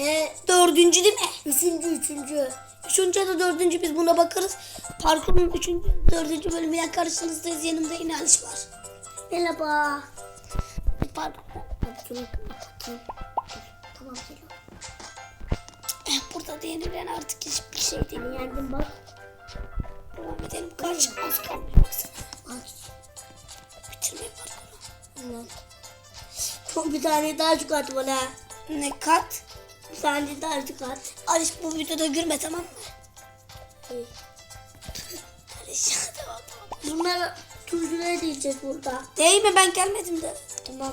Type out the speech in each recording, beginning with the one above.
E, Dördüncü değil mi? üçüncü, üçüncü. Üçüncü ya da dördüncü biz buna bakarız. Parkurun üçüncü, dördüncü bölümüyle karşınızdayız. Yanımda yine Aliş var. Merhaba. Kapatayım. Tamam geliyorum. Eh, Burada denilen artık hiçbir şey değil. Yendim bak. Devam edelim. Kaç az kalmış baksana. Bak. Bitirmeyin parkuru. Ulan. Son bir tane daha çıkart bana. Ne kat? Bir tane daha çıkart. Aliş bu videoda gülme tamam mı? İyi. Aliş ya tamam tamam. Bunlar turculara diyeceğiz burada. Değil mi ben gelmedim de. Tamam.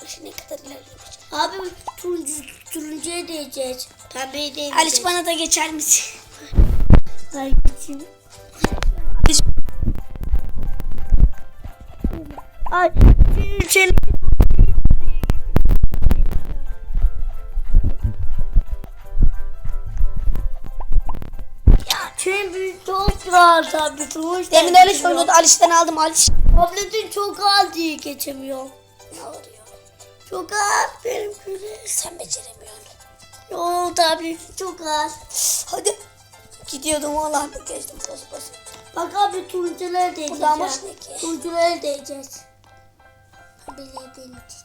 Aliş ne kadar ilerlemiş. Abi turuncu, turuncuya diyeceğiz. Pembeye değil. Aliş bana da geçer misin? Ay geçeyim. Ay. Sen Rahat abi. Turuncu Demin Aliş oynuyordu. Aliş'ten aldım Aliş. Tabletin çok az diye geçemiyor. Ne oluyor? Çok az benimkisi. Sen beceremiyorsun. Yo tabletin çok az. Hadi. Gidiyordum Allah'ım geçtim bas bas. Bak abi turunculara diyeceğiz. Burada amaç ne ki? Turunculara diyeceğiz. Pembelere diyeceğiz.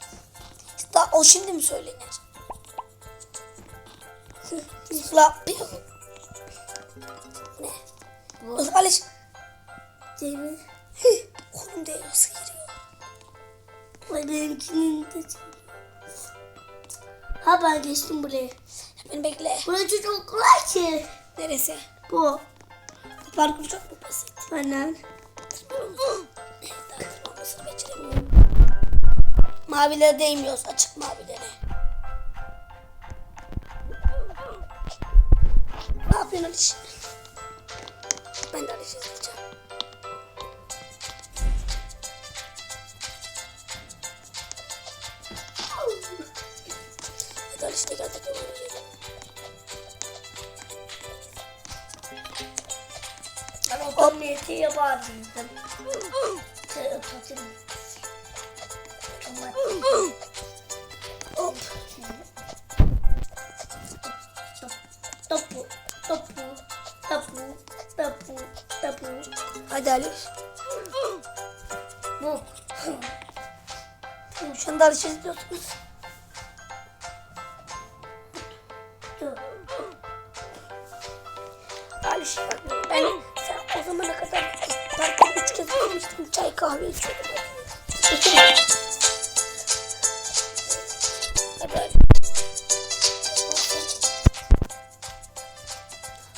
Daha o şimdi mi söylenir? La Ne? Bu. Mi? Hih, Onun değiyorsa giriyor. Ay benimkinin de Ha ben geçtim buraya. Hemen bekle. Burası çok kolay ki. Neresi? Bu. Bu parkur çok mu basit? Daha tırmanmasını beceremiyorum. Mavilere değmiyoruz. Açık mavilere. Ne yapıyorsun Aliş? Ben de Aliş'i izleyeceğim. Hadi de geldik. Ben o niyeti yapardım. Şey Hadi Aliş. Bu. Şu anda Aliş'i izliyorsunuz. Aliş bak ben o zamana kadar parkta üç kez gelmiştim. Çay kahve içiyordum. Hadi.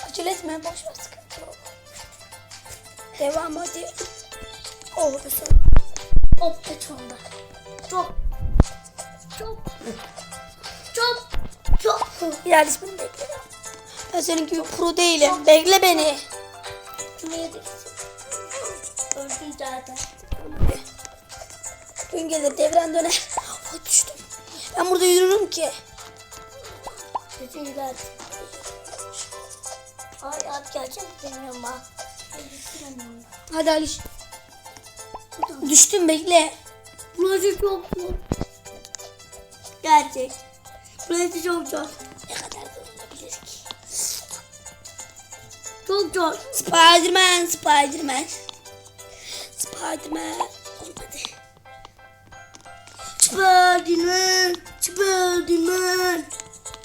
Acele etme boş ver sıkıntı yok. Devam hadi. Oldu sen. Hop betonda. Çok. Çok. Çok. Çok. İlerlis beni bekle. Ben senin gibi pro değilim. Bekle beni. Şuraya geçsin. Öldüm zaten. Gün gelir devren döner. Oh, düştüm. Ben burada yürürüm ki. Bütün zaten. Ay at gelecek demiyorum bak. Hadi Aliş. Düştüm bekle. Burası çok zor. Gerçek. Burası çok zor. Ne kadar zor olabilir ki? Çok zor. Spiderman, Spiderman. Spiderman. Olmadı. Spiderman. Spiderman.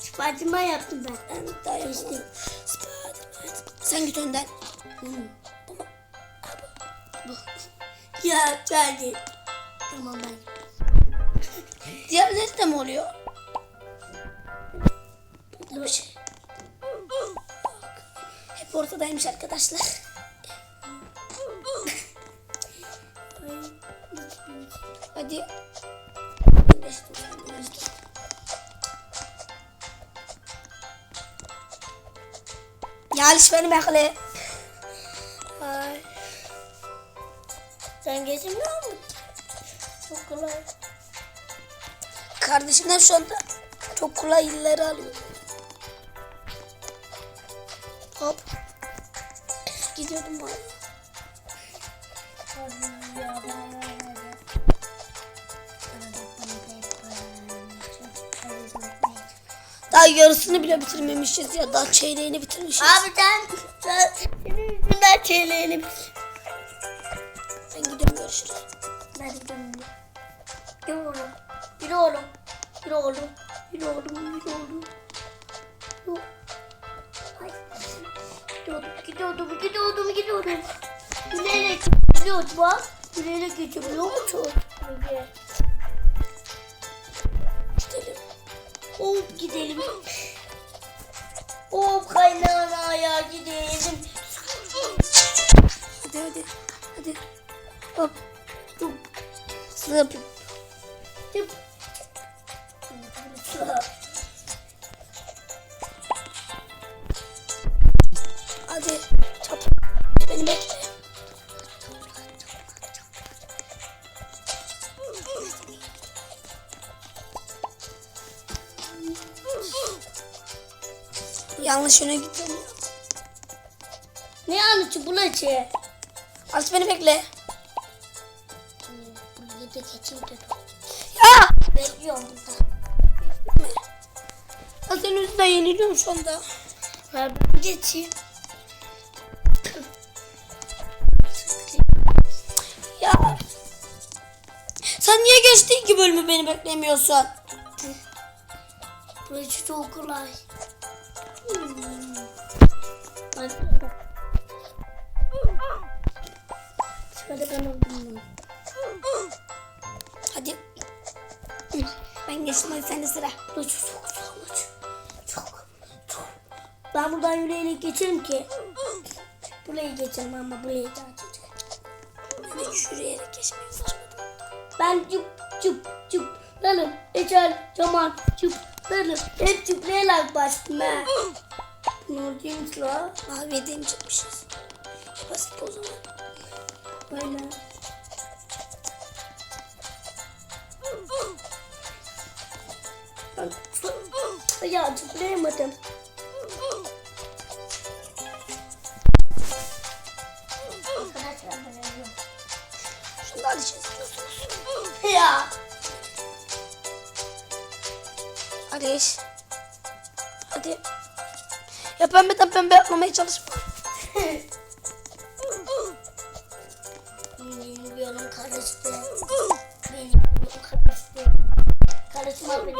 Spiderman yaptım ben. Ben daha Geçtim. yapamadım. Spiderman. Sen git önden. Ya geldi. Tamam ben. Diğerleri de mi oluyor? Bir şey. Hep ortadaymış arkadaşlar. Hadi. Geçtim, geçtim. Ya Aliş beni bekle. Sen geçemiyor musun? Çok kolay. Kardeşimden şu anda çok kolay illeri alıyor. Hop. Gidiyordum. Bana. Daha yarısını bile bitirmemişiz ya. Daha çeyreğini bitirmişiz. Abi sen, sen senin yüzünden Ben gidiyorum görüşürüz. De dönüyorum. Yürü oğlum. Yürü oğlum. Yürü oğlum. Yürü oğlum. Yürü oğlum. Yürü. Ay. Gidiyordum, gidiyordum, gidiyordum, gidiyordum. Yürüyerek gidiyoruz bak. Yürüyerek geçebiliyor musun? Evet. Gidelim. Hop gidelim. Hop kaynanaya gidelim. Hadi hadi. Hadi. Hop. Tıp Zıp. tıp. Hadi. Çap. Beni bekle. Yanlış yöne gittim. Ne anlatıyor bu laçı? Aliş beni bekle. Da geçeyim de. Ya! Bekliyorum burada. Ben senin yüzünden yeniliyorum şu anda. Ben geçeyim. Ya! Sen niye geçtin ki bölümü beni beklemiyorsun? Burası çok kolay. Hmm. Hadi. Şöyle ben. Hadi. Ben geçtim hadi sende sıra. Burası çok zormuş. Çok, çok. Ben buradan yürüyerek geçerim ki. Burayı geçerim ama burayı da açacağım. Ben hiç yürüyerek geçmeye başladım. Ben cıp cıp cıp lalım Ecel Cemal cıp lalım Hep cıplayarak bastım ben. Ne oldu la? Yediğim çıkmışız. Basit o zaman. Böyle. Ya. Şunu da Aliş'e istiyorsunuz. Ya. Aliş. Hadi. Ya pembeden pembe yapmamaya çalışma. Benim yolum karıştı. Benim yolum karıştı. Karışma benim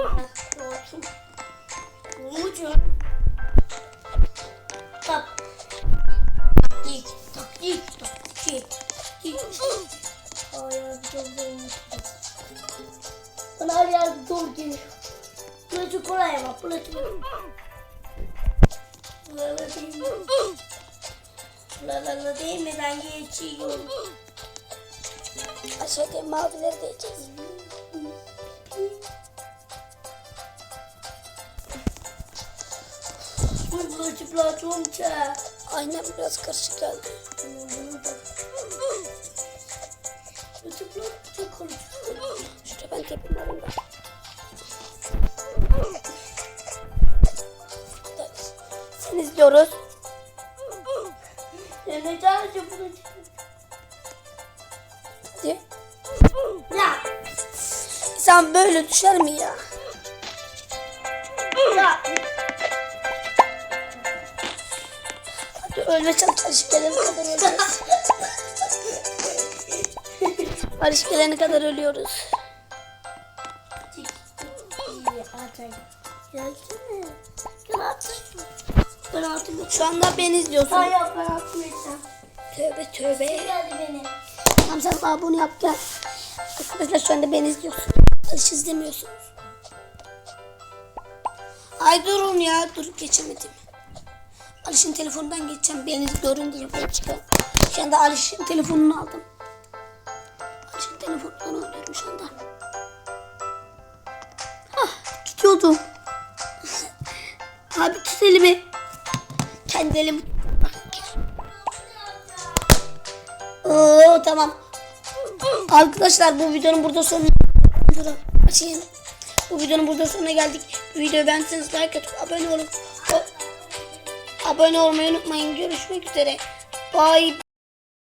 Buralar değil mi? Buralar değil mi? Ben geçiyorum. Aşağıda mavileri de yiyeceğiz. Bu çıplak olunca. Aynen biraz karışık geldi. Bu çıplak çok karışık. Şurada ben tepim alayım Ya ne çağıracağım bunu? Hadi. Ya. İnsan böyle düşer mi ya? Ya. Hadi ölme çalış. Alış gelene kadar ölüyoruz. Alış gelene kadar ölüyoruz. Gelsene. Gel atayım. Ben atayım. Şu anda beni izliyorsun. Hayır ben atmayacağım. Tövbe tövbe. Geldi beni. Sen bana bunu yap gel. Arkadaşlar şu anda beni izliyorsun. Alış izlemiyorsunuz. Ay durun ya. Dur geçemedim. Aliş'in telefonundan geçeceğim. Beni görün diye böyle çıkalım. Şu anda Aliş'in telefonunu aldım. Aliş'in telefonundan oynuyorum şu anda. Ah gidiyordum. Abi tut elimi. Elimi. Oo tamam. Arkadaşlar bu videonun burada sonuna açayım. Bu videonun burada sonuna geldik. Videoyu beğendiyseniz like atıp abone olun. Abone olmayı unutmayın. Görüşmek üzere. Bye.